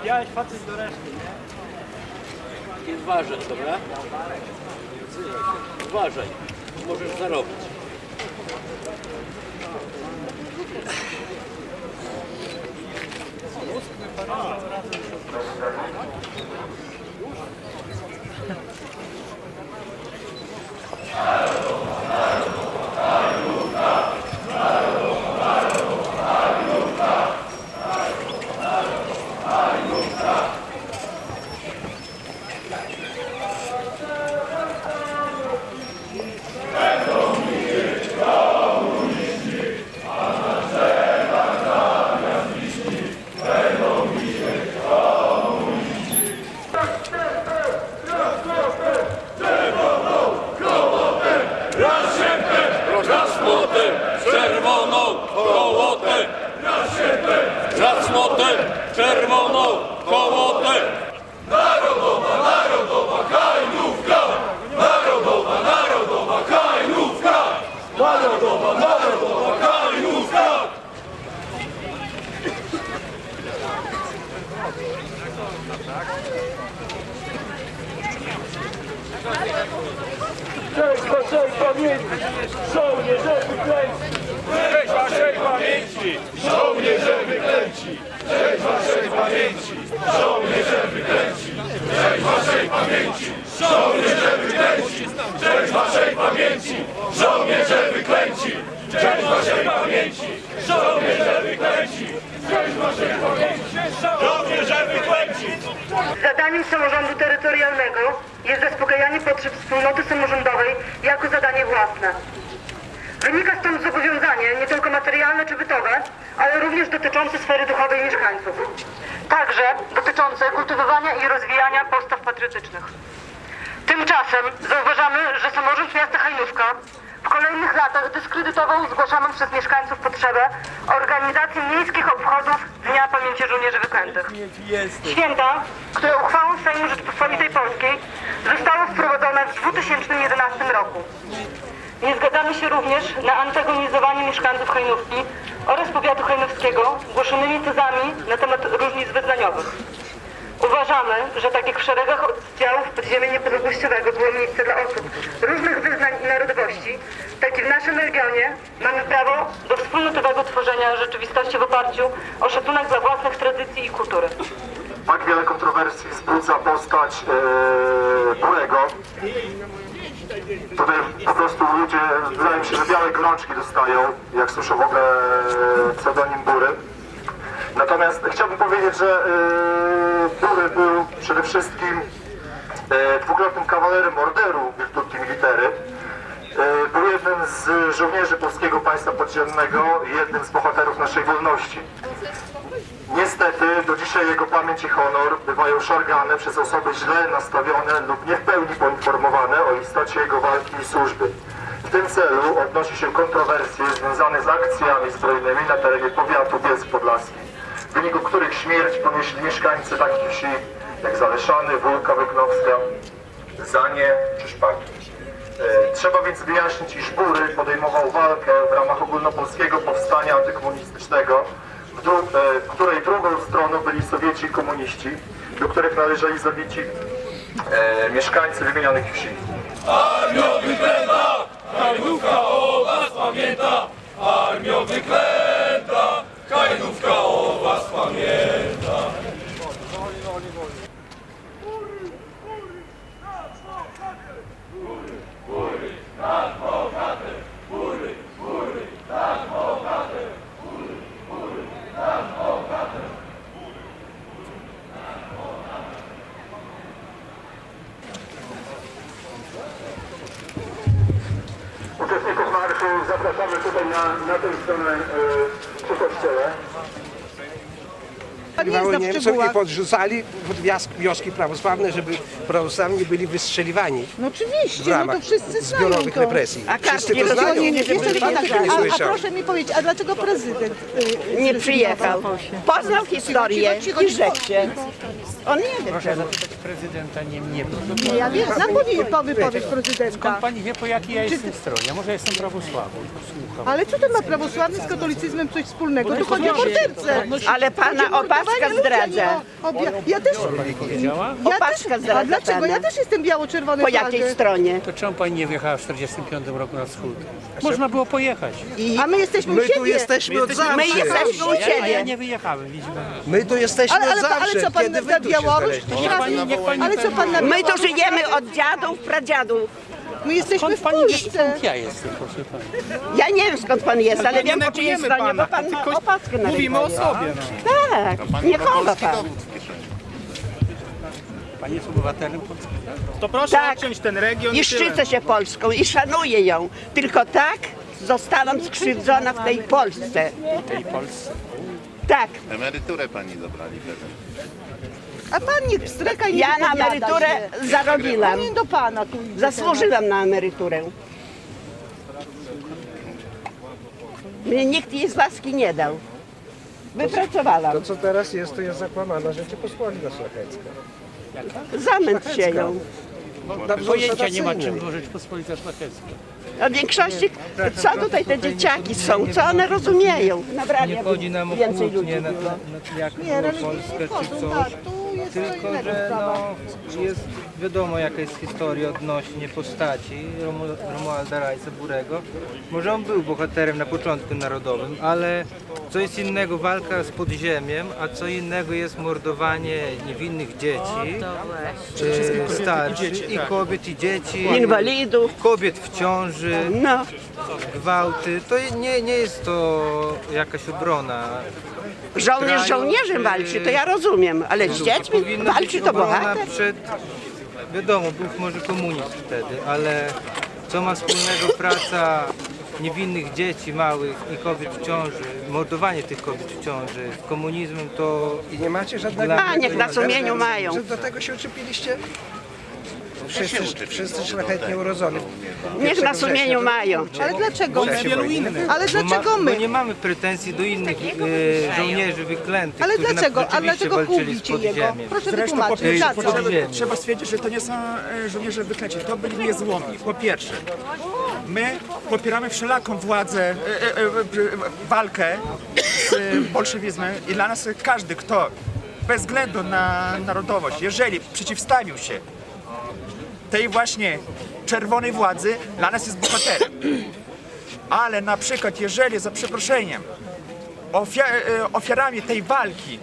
Widziałeś facet do reszty, nie? I uważaj, dobra? Uważaj, możesz zarobić. Raz młotem, czerwoną kołotę. Raz młotem, czerwoną kołotę. Narodowa, narodowa kajnówka. Narodowa, narodowa kajnówka. Narodowa, narodowa kajnówka. Cześć waszej pamięci, żołnierze wyklęci! Cześć waszej pamięci, żołnierze wyklęci. Cześć waszej żołnierze. Cześć waszej pamięci, żołnierze. Cześć waszej pamięci, żołnierze. Cześć waszej pamięci, żołnierze. Cześć waszej pamięci, żołnierze. Zadaniem samorządu terytorialnego jest zaspokajanie potrzeb wspólnoty samorządowej jako zadanie własne. Wynika stąd zobowiązanie nie tylko materialne czy bytowe, ale również dotyczące sfery duchowej mieszkańców. Także dotyczące kultywowania i rozwijania postaw patriotycznych. Tymczasem zauważamy, że samorząd miasta Hajnówka w kolejnych latach dyskredytował zgłaszaną przez mieszkańców potrzebę organizacji miejskich obchodów Dnia Pamięci Żołnierzy Wyklętych. Święta, które uchwałą Sejmu Rzeczypospolitej Polskiej zostało wprowadzone w 2011 roku. Nie zgadzamy się również na antagonizowanie mieszkańców Hajnówki oraz powiatu hajnowskiego głoszonymi tezami na temat różnic wyznaniowych. Uważamy, że tak jak w szeregach oddziałów podziemia niepodległościowego było miejsce dla osób różnych wyznań i narodowości, tak i w naszym regionie mamy prawo do wspólnotowego tworzenia rzeczywistości w oparciu o szacunek dla własnych tradycji i kultury. Tak wiele kontrowersji wzbudza postać e, Burego. Tutaj po prostu ludzie, wydaje mi się, że białe gorączki dostają, jak słyszą w ogóle e, pseudonim Bury. Natomiast chciałbym powiedzieć, że e, Bury był przede wszystkim e, dwukrotnym kawalerem orderu Virtuti Military. E, Był jednym z żołnierzy Polskiego Państwa Podziemnego, jednym z bohaterów naszej wolności. Niestety do dzisiaj jego pamięć i honor bywają szargane przez osoby źle nastawione lub nie w pełni poinformowane o istocie jego walki i służby. W tym celu odnosi się kontrowersje związane z akcjami zbrojnymi na terenie powiatu Bielsk Podlaski, w wyniku których śmierć ponieśli mieszkańcy takich wsi jak Zaleszany, Wólka Wyknowska, Zanie czy Szpaki. E, Trzeba więc wyjaśnić, iż Bury podejmował walkę w ramach ogólnopolskiego powstania antykomunistycznego, w dru- e, której drugą stroną byli Sowieci i komuniści, do których należeli zabici e, mieszkańcy wymienionych wsi. Armio wyklęta, Hajnówka o was pamięta. Armio wyklęta, Hajnówka o was pamięta. Uczestników marszu zapraszamy tutaj na, na tę stronę e, przy kościele. Na Niemców i podrzucali pod wias- wioski prawosławne, żeby prawosławni byli wystrzeliwani No oczywiście, w no ramach to wszyscy znają zbiorowych to. represji. A Wszyscy kartki to znają. rozumiem, nie Jeszcze pan tak, nie a, a słyszał. proszę mi powiedzieć, a dlaczego prezydent y, Nie przyjechał. Poznał historię Cicho, cicho, i cicho. rzekł się. On nie wie czemu. Prezydenta nie mnie. Nie, ja wiem, znam powie- po wypowiedź prezydenta. Pani wie po jakiej ja jestem stronie. Może jestem prawosławny. Słucham. Ale co to ma prawosławny z katolicyzmem coś wspólnego? Tu chodzi o mordercę. Ale pana opaska zdradza. Ja też, ja Opaska zdradza a dlaczego? pana. Ja też jestem biało-czerwony Po jakiej stronie? To czemu pani nie wyjechała w 45 roku na wschód? Można było pojechać. A my jesteśmy u My siebie. tu jesteśmy od zawsze. My jesteśmy u Ja, ja ciebie. nie wyjechałem, widzi pani. My tu jesteśmy Ale, ale, od zawsze. ale co pan Kiedy się Białoruś? pani, niech pani Ale co pan na My tu żyjemy od dziadów, pradziadów. My jesteśmy Skąd w pani wie, Polsce. skąd ja jestem, proszę pani? Ja nie wiem skąd pan jest, ale wiem po czyjej stronie, bo pan ma opaskę na Mówimy o sobie. Tak, nie chowa pan. Pani jest obywatelem polskim? To proszę Tak. odciąć ten region I i tyle. szczycę się Polską i szanuję ją. Tylko tak zostałam skrzywdzona w tej Polsce. tej Polsce. Tak. Emeryturę pani zabrali pewnie. A pan nie pstreka i nie Ja na wypowiada emeryturę się. zarobiłam. Do pana tu idzie Zasłużyłam na emeryturę. Mnie nikt jej z łaski nie dał. Wypracowałam. To co teraz jest, to jest zakłamana Rzeczypospolita Szlachecka. Zamęt się ją. Pojęcia nie ma czym było Rzeczpospolita Szlachecka. A w większości, co tutaj te dzieciaki są, co one rozumieją? Nabrali nie chodzi nam o więcej ludzi. kłótnie na, na, było. na Nie, było religijnie Polskę czy coś. tak, tu Tylko, że no, jest wiadomo jaka jest historia odnośnie postaci Romu- Romualda Rajsa Burego. Może on był bohaterem na początku narodowym, ale co jest innego walka z podziemiem, a co innego jest mordowanie niewinnych dzieci, e, starszych i kobiet i dzieci, Inwalidów. kobiet w ciąży, No, gwałty. To nie, nie jest to jakaś obrona żołnierz żołnierzem walczy, to ja rozumiem, ale z dziećmi Powinna walczy być to obrona bohater. przed, wiadomo, był może komunizm wtedy, ale co ma wspólnego praca niewinnych dzieci małych i kobiet w ciąży, mordowanie tych kobiet w ciąży z komunizmem to I nie macie żadnego... A, niech na sumieniu mają. Że do tego się uczepiliście? Wszyscy, wszyscy szlachetnie urodzoni. Niech na sumieniu mają. Ale dlaczego my? wielu innych. Ale Bo, ma, dlaczego bo my? nie mamy pretensji do innych e, żołnierzy wyklętych, Ale którzy dlaczego? nam A rzeczywiście dlaczego walczyli z jego? podziemiem. Proszę Zresztą po wytłumaczyć, co? podziemiem. Trzeba stwierdzić, że to nie są e, żołnierze wyklęci, to byli niezłomni. Po pierwsze, my popieramy wszelaką władzę, e, e, e, e, walkę z e, bolszewizmem i dla nas każdy, kto bez względu na narodowość, jeżeli przeciwstawił się tej właśnie czerwonej władzy, dla nas jest bohaterem. Ale na przykład, jeżeli za przeproszeniem ofia- e, ofiarami tej walki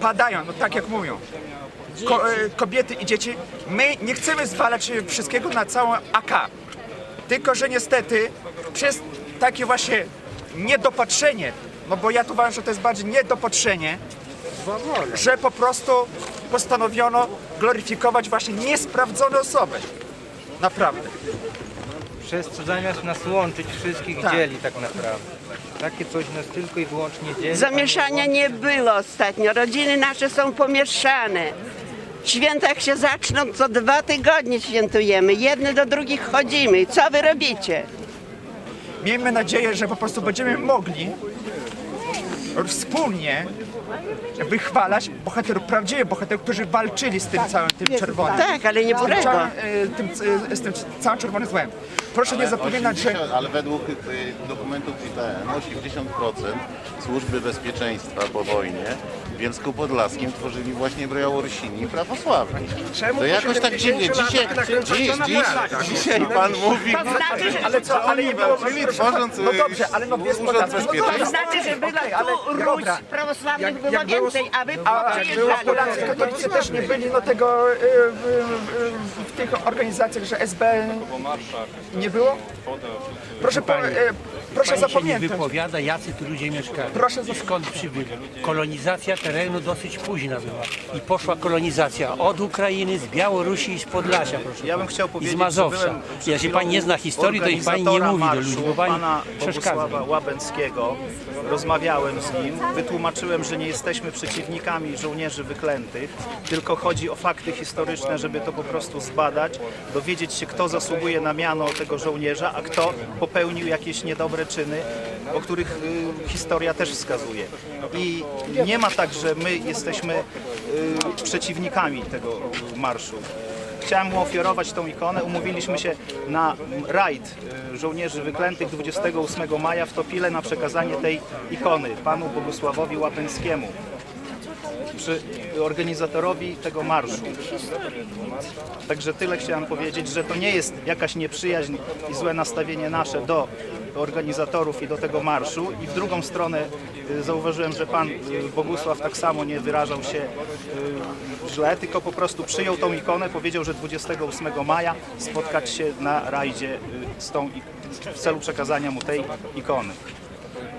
padają, no tak jak mówią, ko- e, kobiety i dzieci, my nie chcemy zwalać wszystkiego na całą AK. Tylko, że niestety przez takie właśnie niedopatrzenie, no bo ja tu uważam, że to jest bardziej niedopatrzenie, że po prostu postanowiono gloryfikować właśnie niesprawdzone osoby. Naprawdę. Przez co zamiast nas łączyć, wszystkich Tak. dzieli tak naprawdę. Takie coś nas tylko i wyłącznie dzieli. Zamieszania nie było ostatnio. Rodziny nasze są pomieszane. Święta jak się zaczną, co dwa tygodnie świętujemy. Jedne do drugich chodzimy. Co wy robicie? Miejmy nadzieję, że po prostu będziemy mogli wspólnie wychwalać bohaterów, prawdziwych bohaterów, którzy walczyli z tym całym tym czerwonym. Tak, ale nie Burego. Całym, e, tym, e, z tym całym czerwonym złem. Proszę nie zapominać, że 80, ale według y, dokumentów IPN 80% służby bezpieczeństwa po wojnie w Bielsku Podlaskim tworzyli właśnie Białorusini prawosławni. Czemu To jakoś tak dziwnie. Dzisiaj, dziś, dziś, dzisiaj pan mówi, znaczy, że- Ale co, ale nie było byli tworząc No dobrze, ale no Urząd. No To Bezpieczeństwa. znaczy, że ale tu Ruś prawosławnych było więcej, a wy przyjeżdżali. Katolicy też nie byli no tego w, w, w tych organizacjach, że SB nie Nie było? Proszę, po, e, proszę Pani się nie zapamiętać. wypowiada, jacy tu ludzie mieszkają. Proszę I skąd przybyli. Kolonizacja terenu dosyć późna była. I poszła kolonizacja od Ukrainy, z Białorusi i z Podlasia, proszę Ja bym pana. chciał I powiedzieć, z że Mazowsza. byłem przed Jeśli chwilą pani nie zna historii, to niech pani nie organizatora mówi do marszu, ludzi, bo pani pana przeszkadza. Bogusława Łabęckiego. Rozmawiałem z nim, wytłumaczyłem, że nie jesteśmy przeciwnikami żołnierzy wyklętych, tylko chodzi o fakty historyczne, żeby to po prostu zbadać, dowiedzieć się, kto zasługuje na miano tego żołnierza, a kto popełnił jakieś niedobre czyny, o których y, historia też wskazuje. I nie ma tak, że my jesteśmy y, przeciwnikami tego marszu. Chciałem mu ofiarować tą ikonę. Umówiliśmy się na rajd y, żołnierzy wyklętych 28 maja w Topile na przekazanie tej ikony panu Bogusławowi Łapęckiemu, przy organizatorowi tego marszu. Także tyle chciałem powiedzieć, że to nie jest jakaś nieprzyjaźń i złe nastawienie nasze do organizatorów i do tego marszu. I w drugą stronę y, zauważyłem, że pan y, Bogusław tak samo nie wyrażał się y, źle, tylko po prostu przyjął tą ikonę, powiedział, że 28 maja spotkać się na rajdzie z tą, w celu przekazania mu tej ikony.